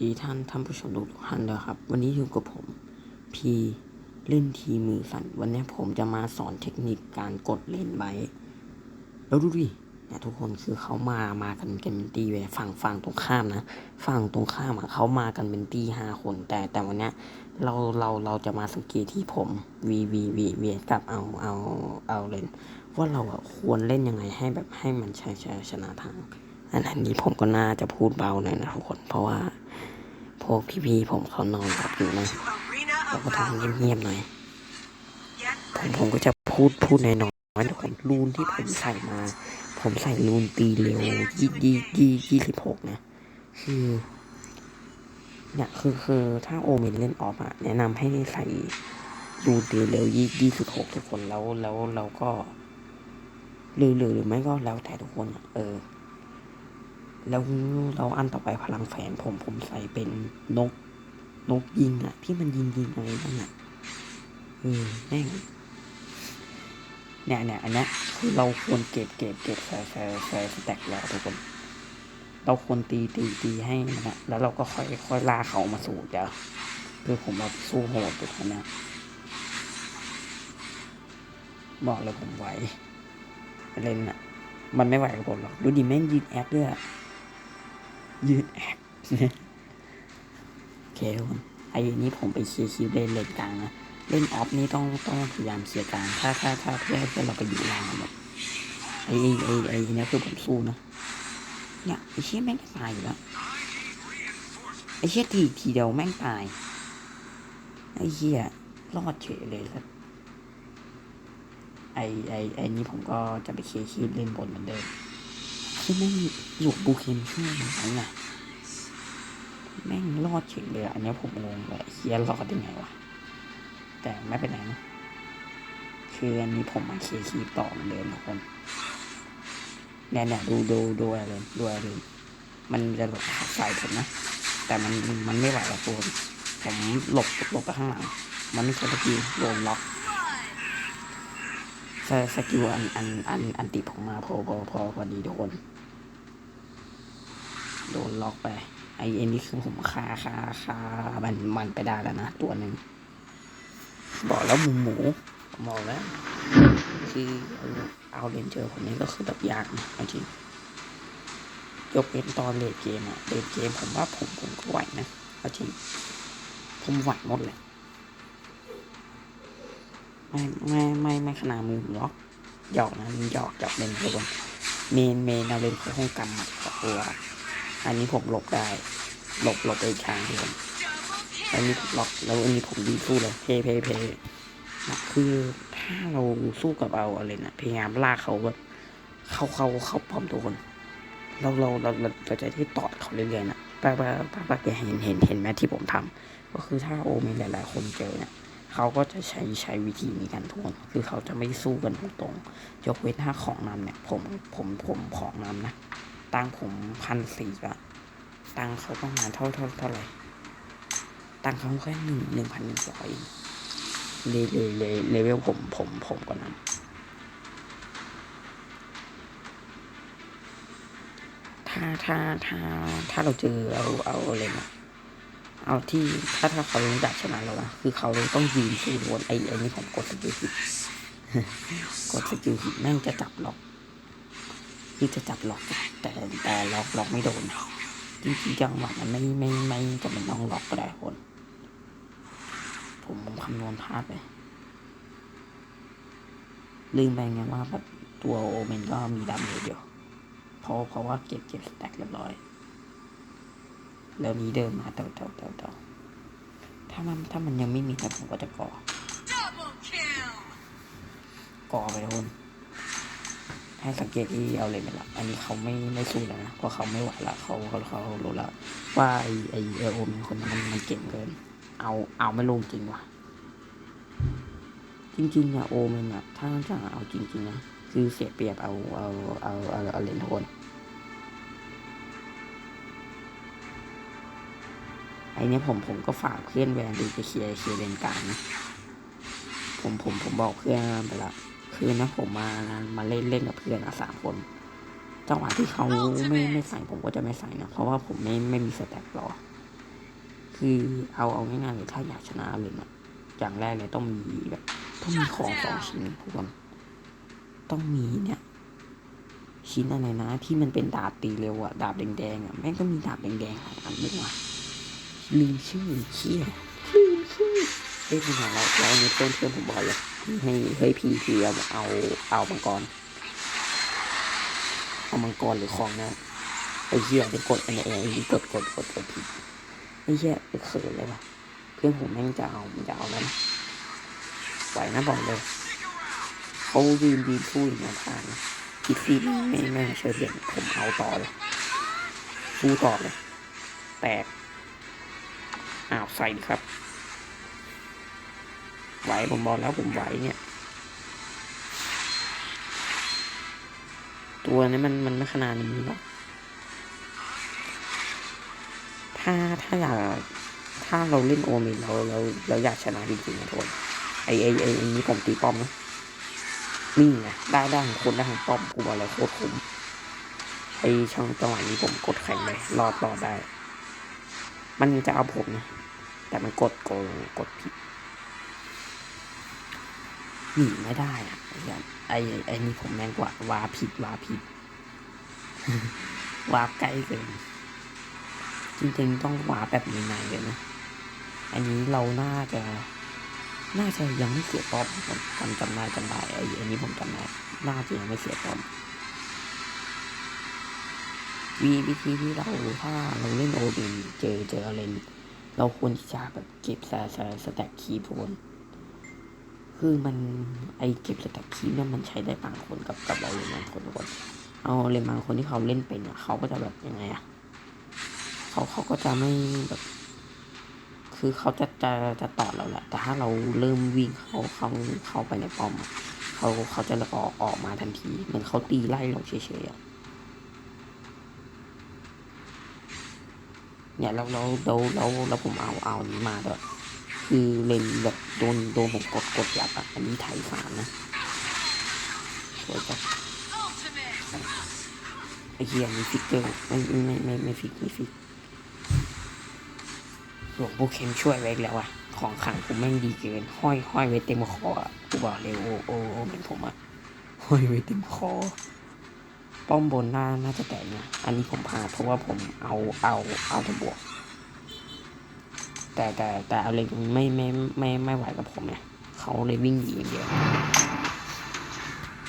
ดีท่านท่านผู้ชมทุกท่านเลยครับ วันนี้อยู่กับผม พีเล่นทีมือสั่น วันนี้ผมจะมาสอนเทคนิคการกดเล่นไว้ แล้วดูดิเนี่ยทุกคนคือเขามามากันกันเป็นตีเว้ยฝั่งฝั่งตรงข้ามนะฝั่งตรงข้ามอะเขามากันเป็นตีห้าคน แต่แต่วันเนี้ยเราเราเราจะมาสังเกตที่ผมวีวีวีเวีกับเอาเอาเอาเล่น ว่าเราอะควรเล่นยังไงให้แบบให้มันชชชนะทางอันนี้ผมก็น่าจะพูดเบาหน่อยนะทุกคนเพราะว่า วกพี่ๆผมเขานอนหลับอยู่นะเราก็ต้องเงียบๆหน่อยผมผมก็จะพูดพูดน้อยๆทุกคนรูนที่ผมใส่มา ผมใส่รูนตีเร็วยี่ยี่ยี่ยี่สิบหกนะคือเนี่ยคือคือถ้าโอเมนเล่นออฟอะแนะนำให้ใส่รูนตีเร็วยี่ยี่สิบหกทุกคนแล้วแล้วเราก็หรือหรือหรือไม่ก็แล้วแต่ทุกคนอะเออ แล้วเราอันต่อไปพลังแฝงผมผมใส่เป็นนก นกยิงอะที่มันยิงยิงอะไรนั่นอะเออแม่งเนี่ยเนี่ยอันเนี้ยคือเราควรเก็บเก็บเก็บแฟร์แฟร์แฟร์สแต็กแล้วทุกคน เราควรตีตีตีให้มันอะแล้วเราก็ค่อยค่อยลาเขามาสู่เดี๋ยวคือผมแบบสู้โหดทุกคนนะบอกเลยผมไหวเล่นอะมันไม่ไหวกับผมหรอก ดูดิแม่งยืนแอคด้วยอะ ยืนแอคโอเคทุกคนไอ้นี้ผมไปเคลียร์คิวเล่นเลนกลางนะ เล่นออฟนี่ต้องต้องพยายามเคลียร์กลาง ถ้าถ้าถ้าเพื่อเพื่อเราไปอยู่ล่างหมดไอ้ไอ้ไอ้ไอ้เนี้ยคือผมสู้นะเนี่ยไอ้เชี่ยแม่งตายอยู่แล้วไอ้เชี่ยทีทีเดียวแม่งตายไอ้เชี่ยรอดเฉยเลยครับไอ้ไอ้ไอ้นี้ผมก็จะไปเคลียร์คิวเล่นบนเหมือนเดิม ที่แม่งหยุกบูเคนช่วยมันไงไงแม่งรอดเฉยเลยอันนี้ผมงงเลยเฮียรอดได้ไงวะแต่ไม่เป็นไรนะคืออันนี้ผมมาเคลียร์คีย์ต่อเหมือนเดิมทุกคนเนี่ยเนี่ยดูดูดูอะไรเลยดูอะไรเลยมันจะหลบใส่ผมนะ แต่มันมันไม่ไหวหรอกตัวผมหลบหลบไปข้างหลัง มันไม่ใช่สกิลโดนล็อก สสกิลอันอันอันอันติผมมาพอพอพอพอดีทุกคน โดนล็อกไป ไอ้ไอ้นี่คือผมคาคาคามันมันไปได้แล้วนะ ตัวหนึ่งบอกแล้วหมูหมูบอกแล้ว คือเอาเลนเจอคนนี้ก็คือแบบยากนะจริงยกเป็นตอนเลดเกมอะเลดเกมผมว่าผมผมก็ไหวนะจริงผมไหวหมดเลย ไม่ไม่ไม่ไม่ขนาดมือผมหรอกหยอกนะหยอกหยอกเล่นทุกคนเมนเมนเอาเล่นเขาห้องกำหมัดกับตัวอันนี้ผมหลบได้ หลบหลบไปอีกทางทุกคนอันนี้ผมล็อกแล้วอันนี้ผมดีสู้เลยเพเพเพคือถ้าเราสู้กับเอาอะไรนะพยายามลากเขาแบบเข้าเข้าเข้าพร้อมทุกคนเราเราเราเราเราจะที่ตอดเขาเรื่อยๆนะป้าป้าป้าป้าแกเห็นเห็นเห็นไหมที่ผมทำก็คือถ้าโอมีหลาย ๆ คนเจอเนี่ย เขาก็จะใช้ใช้วิธีนี้กันทุกคนคือเขาจะไม่สู้กันตรงๆยกเว้นถ้าของนำเนี่ย ผมผมผมของนำนะตังผมพันสี่อะตังเขาประมาณเท่าเท่าเท่าไหร่ตังเขาแค่หนึ่งหนึ่งพันหนึ่งร้อยเลเลเลเลเวลผมผมผมกว่านั้นถ้าถ้าถ้าถ้าเราเจอเอาเอาอะไรนะ เอาที่ถ้าถ้าเขารู้จักชนะเราอะคือเขาต้องยืนสู้วนไอ้ไอ้นี่ผมกดสกิลผิดกดสกิลผิดแม่งจะจับล็อกคือจะจับล็อกแต่แต่ล็อกล็อกไม่โดนจริงๆจังหวะมันไม่ไม่ไม่จะเป็นต้องล็อกก็ได้คนผมผมคำนวณพลาดไปลืมไปไงว่าแบบตัวโอเมนก็มีดาเมจอยู่เพราะเพราะว่าเก็บเก็บสแต็กเรียบร้อย แล้วนี้เดินมาเต่าเต่าเต่าเต่าถ้ามันถ้ามันยังไม่มีนะผมก็จะก่อก่อไปทุกคนให้สังเกตที่เอาเลยไม่ละอันนี้เขาไม่ไม่สู้แล้วนะเพราะเขาไม่ไหวละเขาเขาเขารู้แล้วว่าไอไอเอโอมนคนนั้นมันมันเก่งเกิน เอาเอาไม่ลงจริงว่ะ จริงๆอะโอเมนอะถ้าจะเอาจริงๆนะคือเสียเปรียบเอาเอาเอาเอาเอาเลนโทน อเนี้ยผมผมก็ฝากเพื่อนแวนดูจะเคลียร์เคลียร์เลนกลางนะผมผมผมบอกเพื่อนไปละคือนะผมมามาเล่นเล่นกับเพื่อนอะสามคนจังหวะที่เขาไม่ไม่ใส่ผมก็จะไม่ใส่นะเพราะว่าผมไม่ไม่มีสแต็กรอคือเอาเอาง่ายๆเลยถ้าอยากชนะเลยนะอย่างแรกเลยต้องมีแบบต้องมีของสองชิ้นทุกคนต้องมีเนี่ยชิ้นอะไรนะ ที่มันเป็นดาบตีเร็วอะดาบแดงๆอะแม่งก็มีดาบแดงๆหลายอันด้วยว่ะ ลืมชื่อเชี่ยลืมชื่อเอ้ยคุณหาเราเราเนี่ยเพื่อนเพื่อนผมบอกเลยให้เฮ้ยพีพีเอาเอาเอามังกรเอามังกรหรือของนะไอ้เหี้ยจะกดอันไหนไอ้กดกดกดกดผิดไอ้เหี้ยไปเขินเลยวะเพื่อนผมแม่งจะเอามันจะเอาแล้นไหวนะบอกเลยเขายืนยืนพูดอย่างทางคิดฟีดไม่ไม่เชิญเด่นผมเอาต่อเลยสู้ต่อเลยแตก อ้าวใส่ครับ ไหวผมบอกแล้วผมไหวเนี่ย ตัวนี้มันมันไม่ขนาดนี้หรอกถ้าถ้าอยากถ้าเราเล่นโอเมนเราเราเราอยากชนะจริงๆนะทุกคนไอไอไอไอนี้ผมตีป้อมนะนี่ไงได้ได้ของคนได้ของป้อมกูบอกเลยโคตรคุ้มไอช่องจังหวะนี้ผมกดแข่งเลยรอดรอได้ มันจะเอาผมนะ แต่มันกดโกงกดผิดหนีไม่ได้อะไอ้ไอ้ไอ้นี่ผมแม่งกว่าวาผิดวาผิดวาใกล้เกินจริงๆต้องวาแบบในๆเลยนะ อันนี้เราน่าจะ น่าจะยังไม่เสียป้อมผมจำจำได้จำได้ไอ้อันนี้ผมจำได้น่าจะยังไม่เสียป้อมวีวิธีที่เราถ้าเราเล่นโอบินเจอเจออะไรนี่ เราควรจะแบบเก็บสสสแต็กคีย์ทุกคนคือมันไอเก็บสแต็กคีย์เนี่ยมันใช้ได้บางคนกับกับเราเลยบางคนทุกคน เอาเลยบางคนที่เขาเล่นเป็นอะเขาก็จะแบบยังไงอะเขาเขาก็จะไม่แบบ คือเขาจะจะจะต่อเราแหละ แต่ถ้าเราเริ่มวิ่งเขาเขาเข้าไปในป้อมเขาเขาจะออกออกมาทันทีเหมือนเขาตีไล่เราเฉยๆอะ เนี่ยเราเราเราเราเราผมเอาเอานี้มาด้วยคือเลนแบบโดนโดนผมกดกดยับอะอันนี้ไทยสามนะสวยจังไอ้เหี้ยมีฟิกเกอร์ไม่ไม่ไม่ไม่ฟิกไม่ฟิกหลวงปู่เข็มช่วยไว้อีกแล้วอะของขังผมแม่งดีเกิน ห้อยห้อยไว้เต็มคออะกูบอกเลยโอโอโอเป็นผมอะห้อยไว้เต็มคอ ป้อมบนหน้าน่าจะแตกนะอันนี้ผมพลาดเพราะว่าผมเอาเอาเอาแต่บวก แต่แต่แต่เอาเลยไม่ไม่ไม่ไม่ไหวกับผมเนี่ยเขาเลยวิ่งหนีอย่างเดียว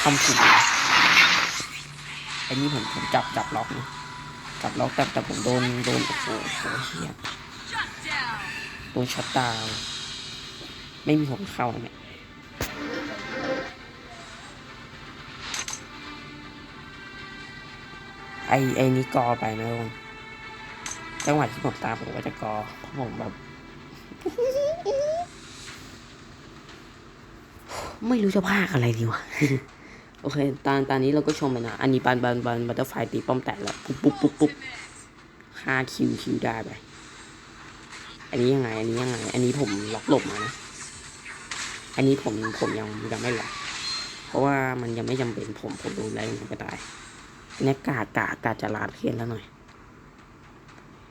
ทำถูกนอ้นี่ผมผมจับจับล็อกนะจับล็อกแต่แต่ผมโดนโดนโอ้โหโหเฮียโดนช็อตดาวไม่มีผมเข้าเนี่ย อไอนี่กอไปนะทุกคนจังหวะที่ผมตามผมก็จะกอเพราะผมแบบ ไม่รู้จะพากอะไรดีวะโอเค ตอนตอนนี้เราก็ชมไปนะ อันนี้ปันปันปันบัตเตอร์ไฟตีป้อมแตกแล้วปุ๊บปุ๊บปุ๊บปุ๊บห้าคิวคิวได้ไป อันนี้ยังไง อันนี้ยังไง อันนี้ผมล็อกหลบมานะ อันนี้ผมผมยังยังไม่ล็อก เพราะว่ามันยังไม่จำเป็นผมผมดูแลมันก็ได้ เนี่ยกากากาจะลาดเพี้ยนแล้วหน่อย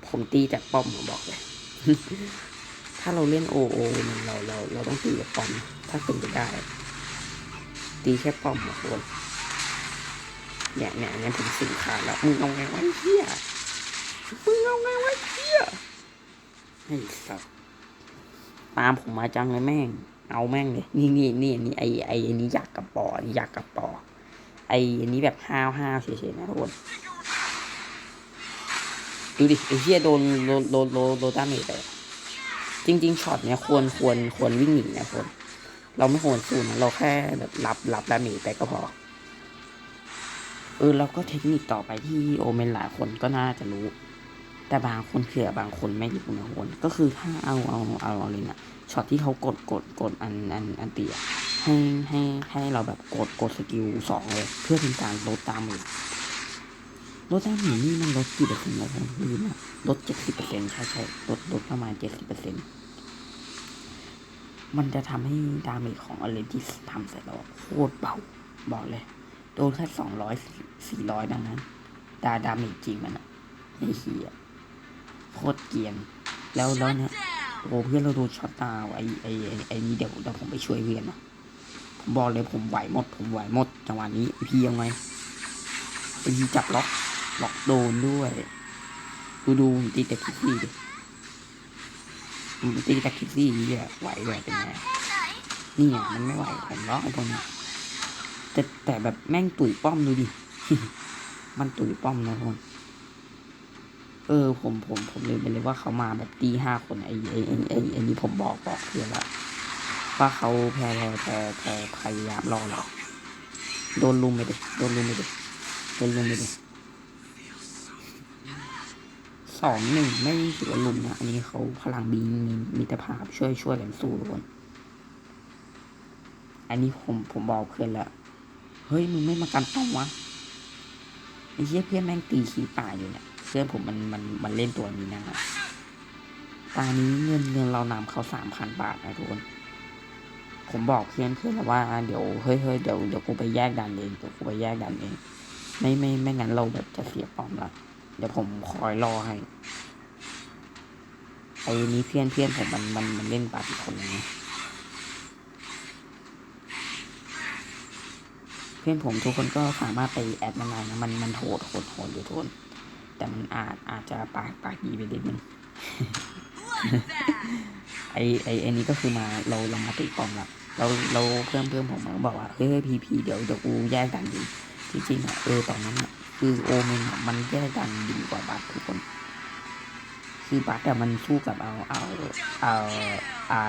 ผมตีจากป้อมผมบอกเลย ถ้าเราเล่นโอโอมันเราเราเราต้องตีกับป้อม ถ้าเป็นไปได้ ตีแค่ป้อมอะคนเนี่ยเนี่ยเนี่ยผมสิงขาแล้วมึงเอาไงวะเฮียมึงเอาไงวะเฮียไอ้สัสตามผมมาจังเลยแม่ง เอาแม่งเลย นี่นี่นี่นี่ไอไอไอนี้อยากกับปอนี่อยากกับปอ ไออันนี้แบบห้าวห้าวเฉยๆนะทุกคนดูดิไอเฮียโดนโดนโดนโดนโดนดาเมจไปจริง ๆช็อตเนี้ยควรควรควรวิ่งหนีนะคนเราไม่ควรสู้นะเราแค่แบบรับรับดาเมจไปก็พอเออเราก็เทคนิคต่อไปที่โอเมนหลายคนก็น่าจะรู้ แต่บางคนเผื่อบางคนไม่รู้นะคนก็คือถ้าเอาเอาเอาอะไรนะช็อตที่เขากดกดกดอันอันอันเตีย ให้ให้ให้เราแบบกดกดสกิลสองเลย เพื่อเป็นการลดดาเมจลดดามจนี่มันลดกี่เปอร์เซ็นต์นะผมลืมอะลดเจ็ดสิบเปอร์เซ็นต์ใช่ใช่ลดลดประมาณเจ็ดสิบเปอร์เซ็นต์มันจะทำให้ดาเมจของอะไรที่ทำเสร็จแล้วโคตรเบาบอกเลย โดนแค่สองร้อยสี่ร้อยดังนั้น ดาดาเมจจริงมันอะไอ้เหี้ยโคตรเกียนแล้วแล้วเนี่ยโอ้เพื่อนเราโดนช็อตดาไอ้ไอ้ไอ้นี้เดี๋ยวเดี๋ยวผมไปช่วยเพื่อนนะ บอกเลยผมไหวหมด ผมไหวหมด จังหวะนี้พี่ยังไงไอ้พี่จับล็อก ล็อกโดนด้วย ดูดูผมตีแต่คิดซี่ดิผมตีแต่คิดซี่นี่แหละไหวเลยเป็นไงนี่อะมันไม่ไหวผมล็อกไอ้ตัวนี้แต่แต่แบบแม่งตุ๋ยป้อมดูดิ มันตุ๋ยป้อมนะทุกคนเออผมผมผมเลืมไปเลยว่าเขามาแบบตีห้าคนไอ้ไอ้ไอ้ไอ้ไอ้นี่ผมบอกบอกเพื่อนละ ว่าเขาแพ้แพ้แพ้แพ้พยายามรอเราโดนลุมไปดิโดนลุมไปดิโดนลุมไปดิสองหนึ่งไม่ถือว่าลุมนะอันนี้เขาพลังบีมีมิตรภาพช่วยช่วยกันสู้ทุกคนอันนี้ผมผมบอกเพื่อนละเฮ้ยมึงไม่มากันป้อมวะไอ้เหี้ยเพื่อนแม่งตีขี้ตายอยู่เนี่ยเพื่อนผมมันมันมันเล่นตัวนี้นะตานี้เงินเงินเรานำเขาสามพันบาทนะทุกคน ผมบอกเพื่อนเพื่อนแล้วว่าเดี๋ยวเฮ้ยเฮ้ยเดี๋ยวเดี๋ยวกูไปแยกดันเองเดี๋ยวกูไปแยกดันเองไม่ไม่ไม่งั้นเราแบบจะเสียปอมละเดี๋ยวผมคอยรอให้ไอ้นี้เพื่อนเพื่อนผมมันมันมันเล่นปาติคนนึงเพื่อนผมทุกคนก็สามารถไปแอดมันได้นะมันมันโหดโหดโหดอยู่ทุนแต่มันอาจอาจจะปากปากดีไปนิดนึง ไอไอไอนี้ก็คือมาเราเรามาติดปอมละเราเราเพื่อนเพื่อนผมมันบอกว่าเฮ้ยพีพีเดี๋ยวเดี๋ยวกูแยกดันดีจริงๆอะเออตอนนั้นอะคือโอเมนมันแยกดันดีกว่าบัตทุกคน คือบัตอะมันสู้กับเอาเอาเอาอา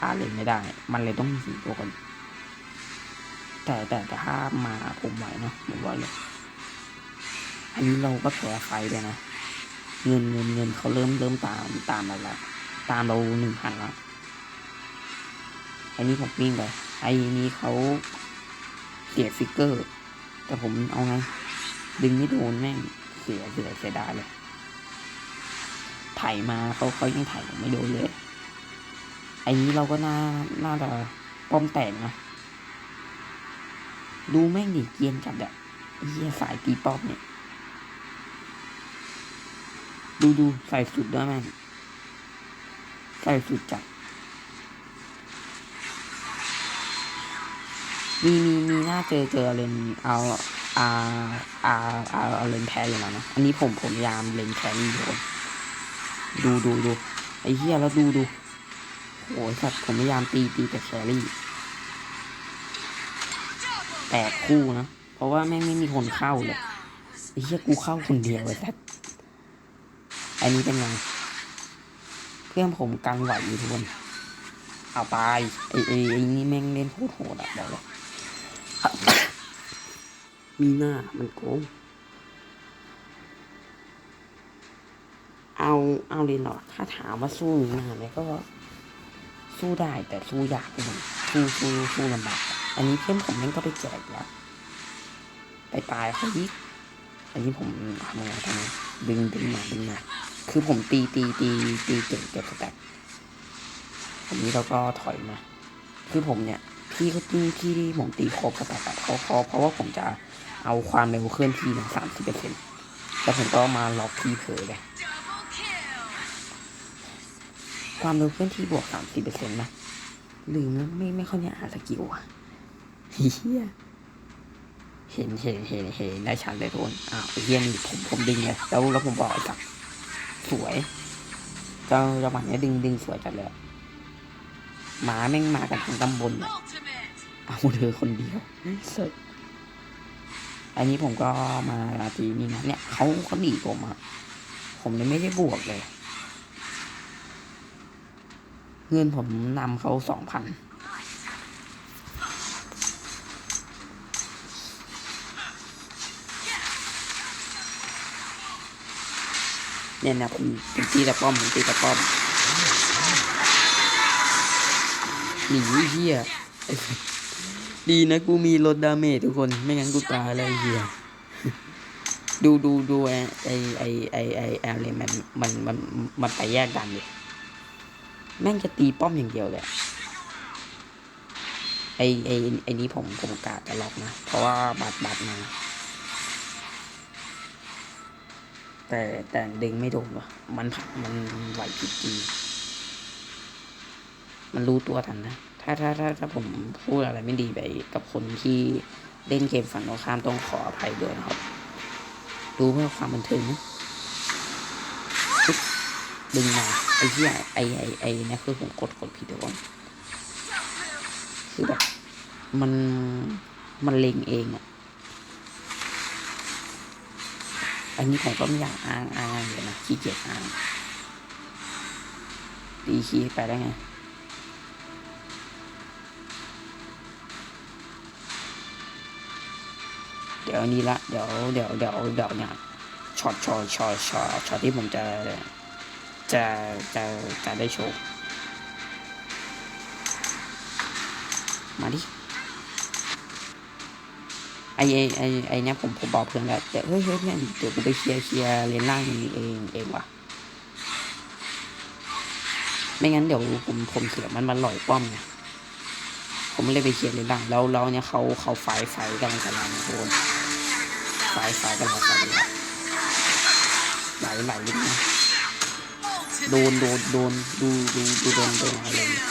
อาเลยไม่ได้ มันเลยต้องหินตัวคนแต่แต่แต่ถ้ามาผมไหวเนาะผมว่าเลยอันนี้เราก็แพ้ไฟเลยนะเงินเงินเงินเขาเริ่มเริ่มตามตามเราละ ตามเราหนึ่งพันละอันนี้ผมวิ่งไปไอ้นี้เขาเสียฟิกเกอร์ แต่ผมเอาไง ดึงไม่โดนแม่งเสียเสียเสียดายเลยไถมาเขาเขายังไถผมไม่โดนเลย ไอ้นี้เราก็น่าน่าจะป้อมแตกนะดูแม่งดิเกียนจัดอะเหี้ยสายตีป้อมเนี่ย ดูดูใส่สุดด้วยแม่ง ใส่สุดจัดมีมีมีหน้าเจอเจอเลนเอาอาอาอาเอาเลนแพ้อยู่แล้วนะ อันนี้ผมผมยามเลนแครี่โดนดูดูดูไอ้เหี้ยแล้วดูดูโอ้ยสัตว์ผมพยายามตีตีแต่แครี่แตกคู่นะ เพราะว่าแม่งไม่มีคนเข้าเลยไอ้เหี้ยกูเข้าคนเดียวเลยสัตว์อันนี้เป็นไง เพื่อนผมกันไหวอยู่ทุกคนเอาไปไอ้ไอ้ไอ้นี่แม่งเล่นโคตรโหดอะบอกเลยมีหน้ามันโกงเอาเอาเลยเนาะถ้าถามว่าสู้มีหน้าไหมก็ สู้ได้แต่สู้ยากทุกคนสู้สู้สู้ลำบากอันนี้เพื่อนผมแม่งก็ไปแจกแล้วไปตายเขายิกอันนี้ผมทำไงทำไงดึงดึงมาดึงมา คือผมตีตีตีตีเก่งเก็บสแต็กอันนี้เราก็ถอยมา คือผมเนี่ยพี่เขาที่ที่ที่ผมตีครบสแต็กอะเขาเขาเพราะว่าผมจะเอาความเร็วเคลื่อนที่เนี่ยสามสิบเปอร์เซ็นต์แล้วผมก็มาล็อกที่เผยเลยความเร็วเคลื่อนที่บวกสามสิบเปอร์เซ็นต์นะลืมแล้วไม่ไม่ค่อยเนี่ยหาสกิลอะเฮียเห็นเห็นเห็นเห็นได้ชัดเลยทุกคนอ้าวเฮียนี่ผมผมดึงเลยแล้วแล้วผมบอกไอ้สัก สวยเจ้าจังหวะเนี้ยดึงดึงสวยจัดเลยอะหมาแม่งมากันทั้งตำบลอะเอาเธอคนเดียวเสร็จอันนี้ผมก็มาตีนี่นะเนี่ยเขาเขาหนีผมอะผมเลยไม่ได้บวกเลย เงินผมนำเขาสองพัน เนี่ยนะผมผมตีตะป้อมผมตีตะป้อมหนีเฮียดีนะกูมีลดดาเมจทุกคน ไม่งั้นกูตายแล้วเฮียดูดูดูไอไอไอไอไออะไรมันมันมันมันไปแยกดันเลยแม่งจะตีป้อมอย่างเดียวเลยอะไอไอไอนี้ผมผมกาจะล็อกนะ เพราะว่าบัตรบัตรมา แต่แต่ดึงไม่โดนวะมันผักมันไหวพริบจริงมันรู้ตัวทันนะ ถ้าถ้าถ้าถ้าผมพูดอะไรไม่ดีไปกับคนที่เล่นเกมฝั่งตรงข้ามต้องขออภัยด้วยนะครับ ดูเพื่อความบันเทิงนะดึงมาไอ้ที่ไอ้ไอ้ไอ้นี่คือผมกดกดผิดเดี๋ยวก่อนคือแบบมันมันเล็งเองอะ อันนี้ผมก็ไม่อยากอ้างอ้างเลยวนะขี้เกียจอ้างตีคีย์ไปได้ไงเดี๋ยวนี้ละเดี๋ยวเดี๋ยวเดี๋ยวเดี๋ยวเนี่ยช็อตช็อตช็อตช็อตช็อตที่ผมจะจะจะจะได้โชว์มาดิ ไอไอไอไอเนี้ยผมผมบอกเพื่อนแล้วแต่เฮ้ยเฮ้ยเพื่อนเดี๋ยวกูไปเคลียร์เคลียร์เลนล่างนี้เองเองว่ะไม่งั้นเดี๋ยวผมผมเสียมันมันลอยป้อมไงผมไม่เลยไปเคลียร์เลนล่างแล้วแล้วเนี่ยเขาเขาไฟไฟกำลังจะลังโดนไฟไฟกำลังจะลังไหลไหลนิดนึงโดนโดนโดนดูดูดูโดนโดนอะไรเนี่ย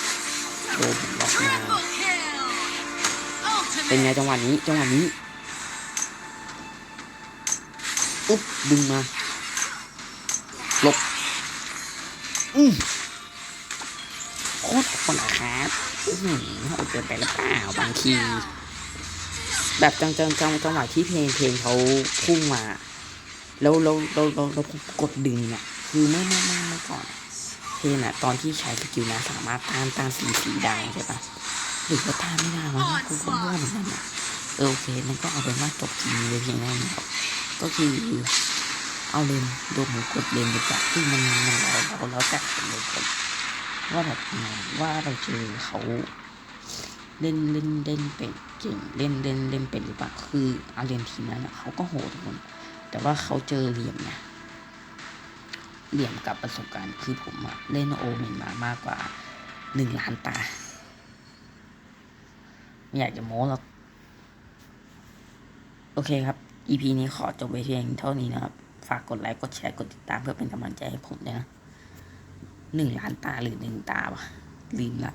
โดนผมล็อกมาเป็นไงจังหวะนี้จังหวะนี้ อุ๊บดึงมาหลบอืมโคตรคนละครับอื้อหือเอาเกินไปหรือเปล่าบางทีแบบจังจังจังจังหวะที่เพลงเพลงเขาพุ่งมา แล้วแล้วแล้วแล้วแล้วผมกดดึงเนี่ยคือไม่ไม่ไม่ไม่ก่อนเพลงอะตอนที่ใช้สกิลนะสามารถต้านต้านสีสีได้ใช่ปะหรือว่าต้านไม่ได้วะกูก็ว่าเหมือนกันอะเออโอเคนั่นก็เอาเป็นว่าจบทีนี้ไว้เพียงเท่นี้ครับ ก็คือเอาเลนโดนหมูกดเลนดีกว่าที่มันมันเราเราแล้วแต่เลยว่าแบบไงว่าเราเจอเขาเล่นเล่นเล่นเป็นเก่งเล่นเล่นเล่นเป็นหรือเปล่าคืออาเรียนทีมนั้นเขาก็โหดทุกคนแต่ว่าเขาเจอเหลี่ยมไงเหลี่ยมกับประสบการณ์คือผมอะเล่นโอเมนมามากกว่าหนึ่งล้านตาไม่อยากจะโม้หรอกโอเคครับ EP นี้ขอจบไปเพียงเท่านี้นะครับ ฝากกดไลค์กดแชร์กดติดตามเพื่อเป็นกำลังใจให้ผมด้วยนะหนึ่งล้านตาหรือหนึ่งตาวะลืมละ